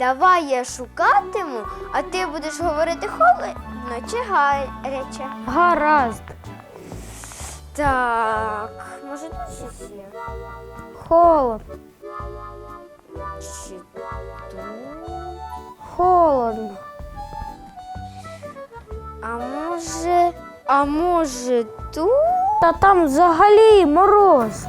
Давай я шукатиму, а ти будеш говорити холодно чи гаряче. Гаразд. Так, може тут щось є? Холод. Чи Холодно. А може, а може тут? Та там взагалі мороз.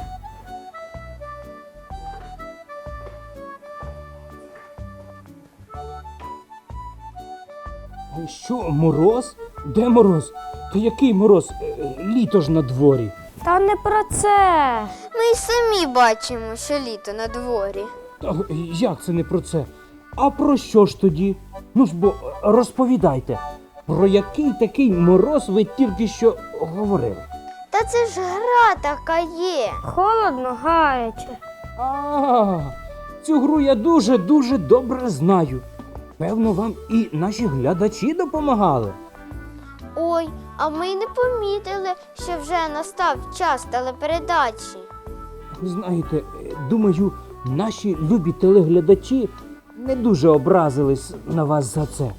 Що, мороз? Де мороз? Та який мороз? Е, Літо ж на дворі. Та не про це. Ми й самі бачимо, що літо на дворі. Та як це не про це? А про що ж тоді? Ну ж бо е, розповідайте, про який такий мороз ви тільки що говорили? Та це ж гра така є. Холодно, гаряче. А, цю гру я дуже-дуже добре знаю. Певно, вам і наші глядачі допомагали. Ой, а ми й не помітили, що вже настав час телепередачі. Знаєте, думаю, наші любі телеглядачі не дуже образились на вас за це.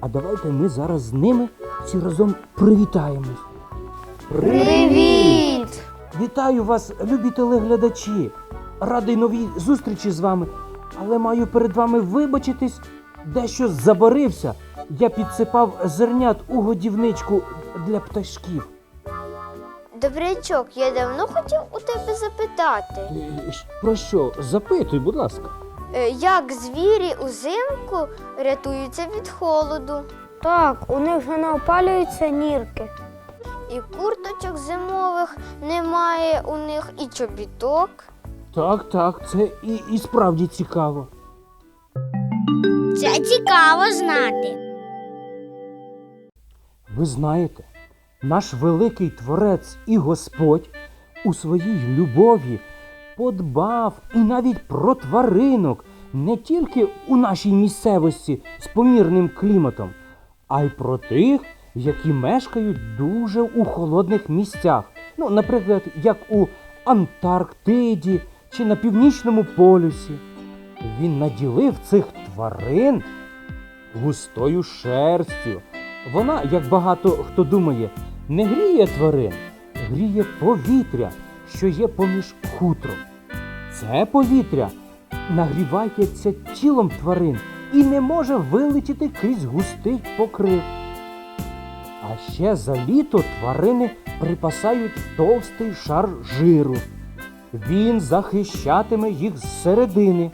А давайте ми зараз з ними всі разом привітаємось. Привіт! Вітаю вас, любі телеглядачі! Радий новій зустрічі з вами, але маю перед вами вибачитись, дещо забарився. Я підсипав зернят у годівничку для пташків. Добрячок, я давно хотів у тебе запитати, Е, Про що? Запитуй, будь ласка. е, як звірі узимку рятуються від холоду, Так, у них же не опалюються нірки. і курточок зимових немає у них, і чобіток. Так, так, це і, і справді цікаво. Це цікаво знати. Ви знаєте, наш великий творець і Господь у своїй любові подбав і навіть про тваринок не тільки у нашій місцевості з помірним кліматом, а й про тих, які мешкають дуже у холодних місцях. Ну, наприклад, як у Антарктиді чи на північному полюсі. Він наділив цих тварин густою шерстю. Вона, як багато хто думає, не гріє тварин, гріє повітря, що є поміж хутром. Це повітря нагрівається тілом тварин і не може вилетіти крізь густий покрив. А ще за літо тварини припасають товстий шар жиру. Він захищатиме їх зсередини.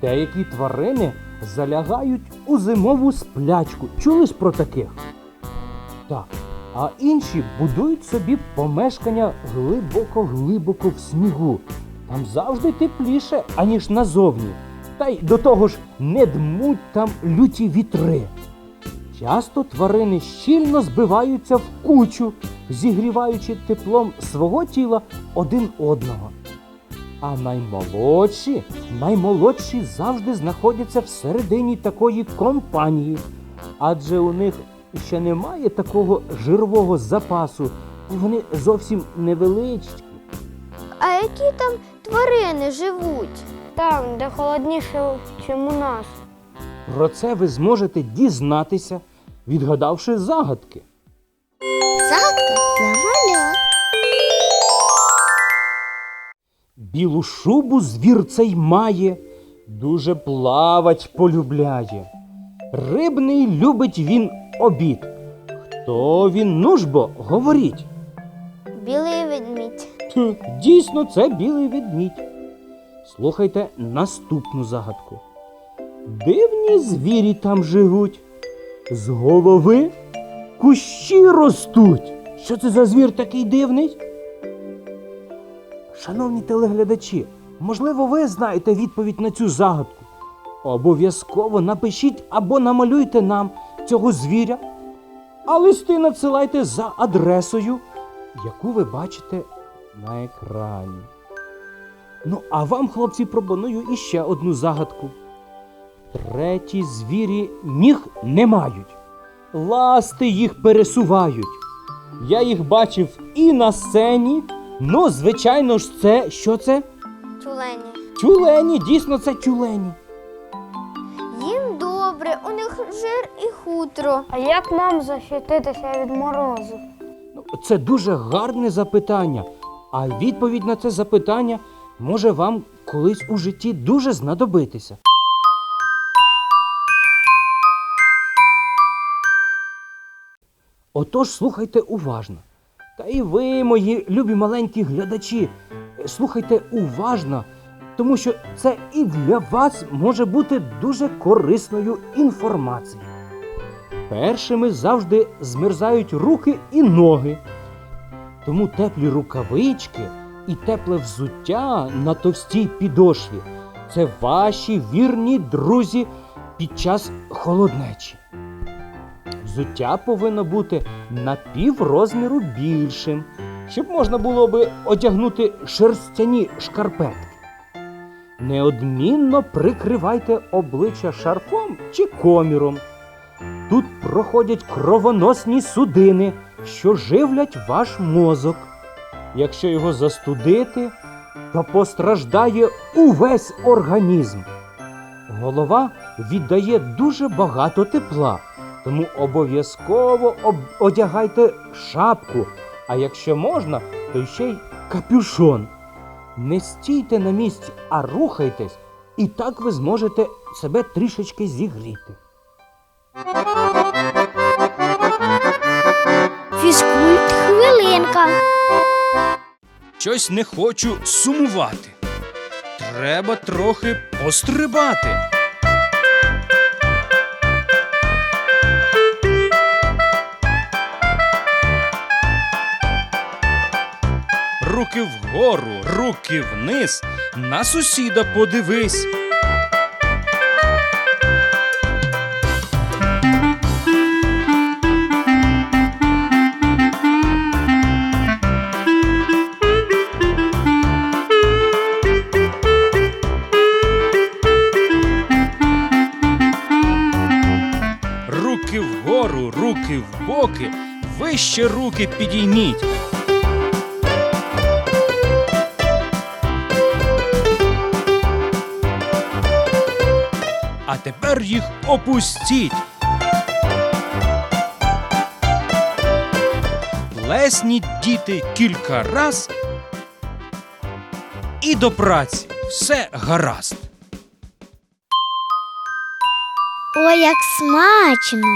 Деякі тварини залягають у зимову сплячку. Чули ж про таких? Так. А інші будують собі помешкання глибоко-глибоко в снігу. Там завжди тепліше, аніж назовні. Та й до того ж не дмуть там люті вітри. Часто тварини щільно збиваються в кучу, зігріваючи теплом свого тіла один одного. А наймолодші, наймолодші завжди знаходяться всередині такої компанії, адже у них ще немає такого жирового запасу, вони зовсім невеличкі. А які там тварини живуть? Там, де холодніше, ніж у нас. Про це ви зможете дізнатися, відгадавши загадки. Загадка для Білу шубу звір цей має, дуже плавать полюбляє. Рибний любить він обід. Хто він, ну ж говоріть. Білий ведмідь. Дійсно, це білий ведмідь. Слухайте наступну загадку. Дивні звірі там живуть. З голови кущі ростуть. Що це за звір такий дивний? Шановні телеглядачі, можливо, ви знаєте відповідь на цю загадку. Обов'язково напишіть або намалюйте нам цього звіря, а листи надсилайте за адресою, яку ви бачите на екрані. Ну, а вам, хлопці, пропоную іще одну загадку. Треті звірі ніг не мають, ласти їх пересувають. Я їх бачив і на сцені. Ну, звичайно ж, це що це? Тюлені. Тюлені, дійсно, це тюлені. Їм добре, у них жир і хутро. А як нам захиститися від морозу? Ну, Це дуже гарне запитання. А відповідь на це запитання може вам колись у житті дуже знадобитися. Отож, слухайте уважно. Та і ви, мої любі маленькі глядачі, е, слухайте уважно, тому що це і для вас може бути дуже корисною інформацією. Першими завжди змерзають руки і ноги. Тому теплі рукавички і тепле взуття на товстій підошві це ваші вірні друзі під час холоднечі. Взуття повинно бути на пів розміру більшим, щоб можна було би одягнути шерстяні шкарпетки. Неодмінно прикривайте обличчя шарфом чи коміром. Тут проходять кровоносні судини, що живлять ваш мозок. Якщо його застудити, то постраждає увесь організм. Голова віддає дуже багато тепла, тому обов'язково об- одягайте шапку, а якщо можна, то ще й капюшон. Не стійте на місці, а рухайтесь, і так ви зможете себе трішечки зігріти. Фізкульт хвилинка. Щось не хочу сумувати. Треба трохи пострибати. Руки вгору, руки вниз, на сусіда подивись. Руки вгору, руки в боки, вище руки підійміть. А тепер їх опустіть. Плесніть діти кілька раз. І до праці все гаразд. Ой, як смачно.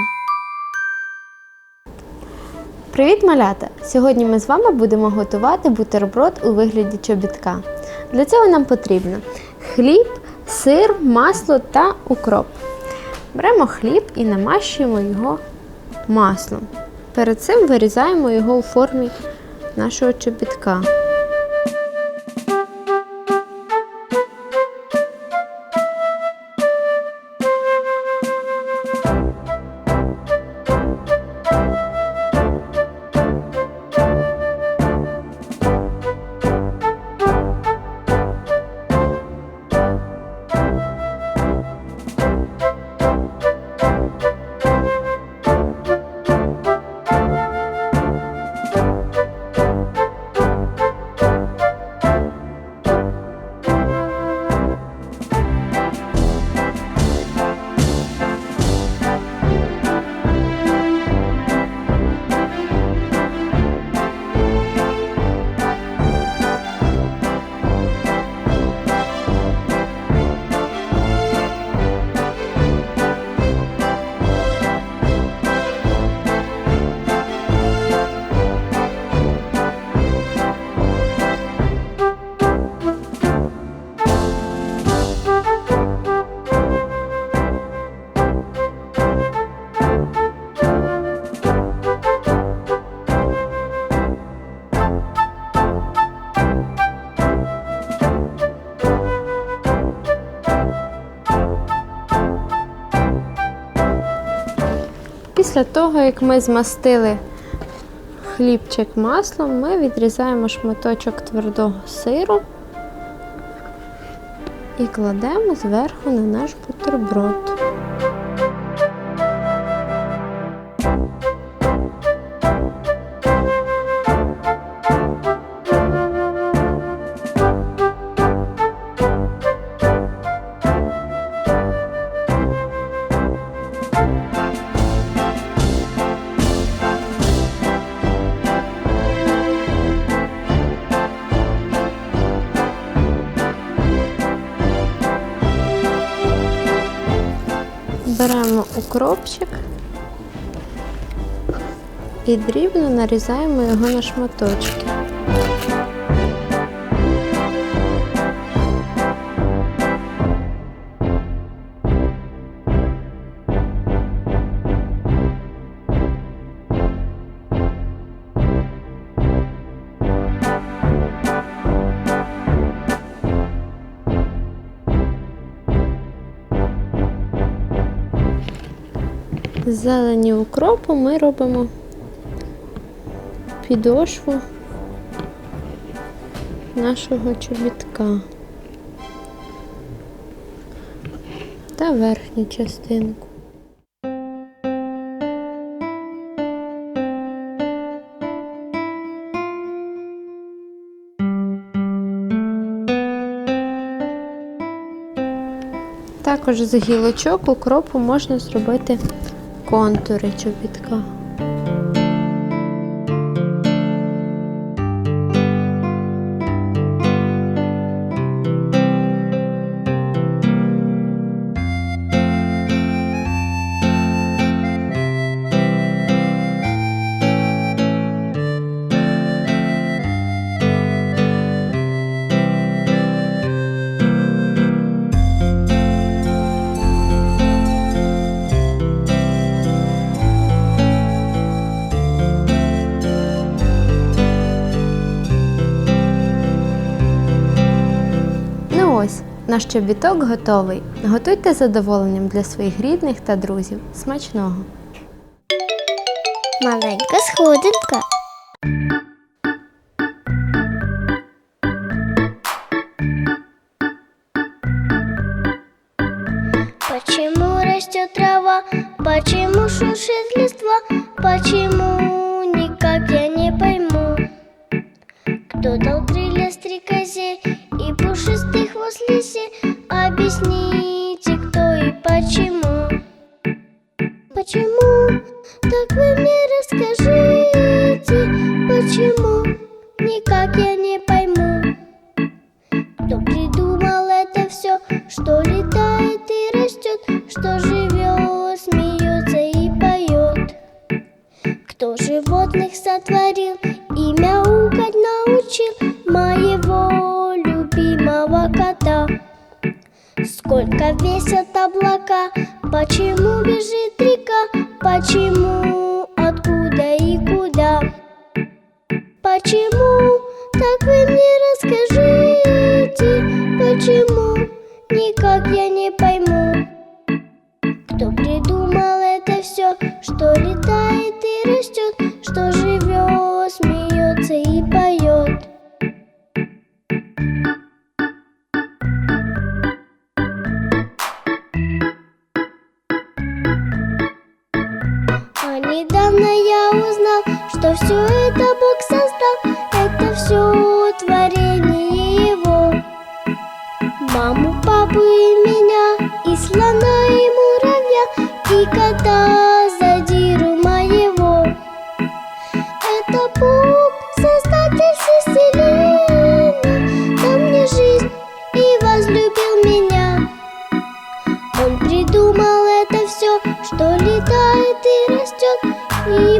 Привіт, малята! Сьогодні ми з вами будемо готувати бутерброд у вигляді чобітка. Для цього нам потрібно хліб, сир, масло та укроп. Беремо хліб і намащуємо його маслом. Перед цим вирізаємо його у формі нашого чобітка. Після того, як ми змастили хлібчик маслом, ми відрізаємо шматочок твердого сиру і кладемо зверху на наш бутерброд. Укропчик і дрібно нарізаємо його на шматочки. З зелені укропу ми робимо підошву нашого чобітка та верхню частинку. Також з гілочок укропу можна зробити контури чобітка. Наш чобіток готовий. Готуйте з задоволенням для своїх рідних та друзів. Смачного! Маленька сходинка. Почему растет трава? Почему шуршит листва? Почему никак я не пойму? Кто дал крылья Объясните, кто и почему? Почему? Так вы мне расскажите, почему? Никак я не пойму. Кто придумал это все, что летает и растет, что живет, смеется и поет? Кто животных сотворил и мяукать научил моего Сколько весят облака, почему бежит река, почему, откуда и куда? Почему? Так вы мне расскажите, почему? Никак я не пойму. Кто придумал это все, что летает и растет, что живет, растет,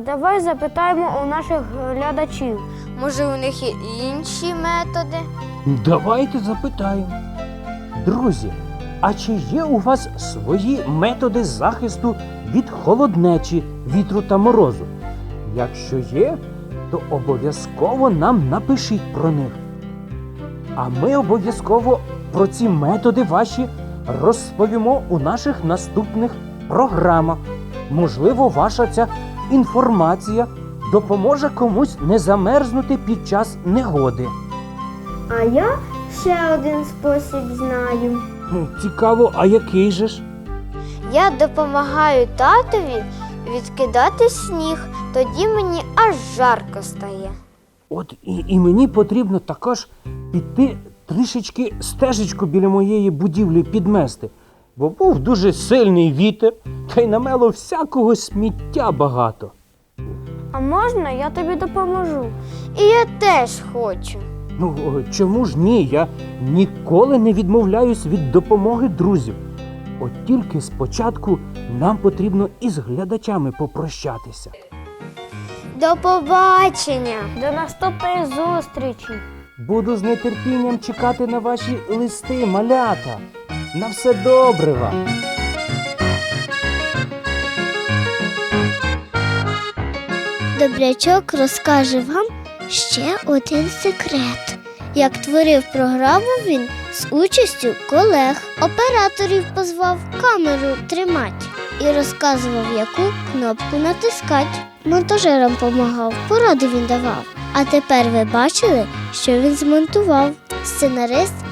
А давай запитаємо у наших глядачів. Може, у них є інші методи? Давайте запитаємо. Друзі, а чи є у вас свої методи захисту від холоднечі, вітру та морозу? Якщо є, то обов'язково нам напишіть про них. А ми обов'язково про ці методи ваші розповімо у наших наступних програмах. Можливо, ваша ця інформація допоможе комусь не замерзнути під час негоди. А я ще один спосіб знаю. Цікаво, а який же ж? Я допомагаю татові відкидати сніг, тоді мені аж жарко стає. От і, і мені потрібно також піти трішечки стежечку біля моєї будівлі підмести, бо був дуже сильний вітер, та й намело всякого сміття багато. А можна я тобі допоможу? І я теж хочу. Ну чому ж ні? Я ніколи не відмовляюсь від допомоги друзів. От тільки спочатку нам потрібно із глядачами попрощатися. До побачення! До наступної зустрічі! Буду з нетерпінням чекати на ваші листи, малята. На все добре вам! Добрячок розкаже вам ще один секрет. Як творив програму він з участю колег, операторів позвав камеру тримати і розказував, яку кнопку натискати. Монтажерам помагав, поради він давав. А тепер ви бачили, що він змонтував. Сценарист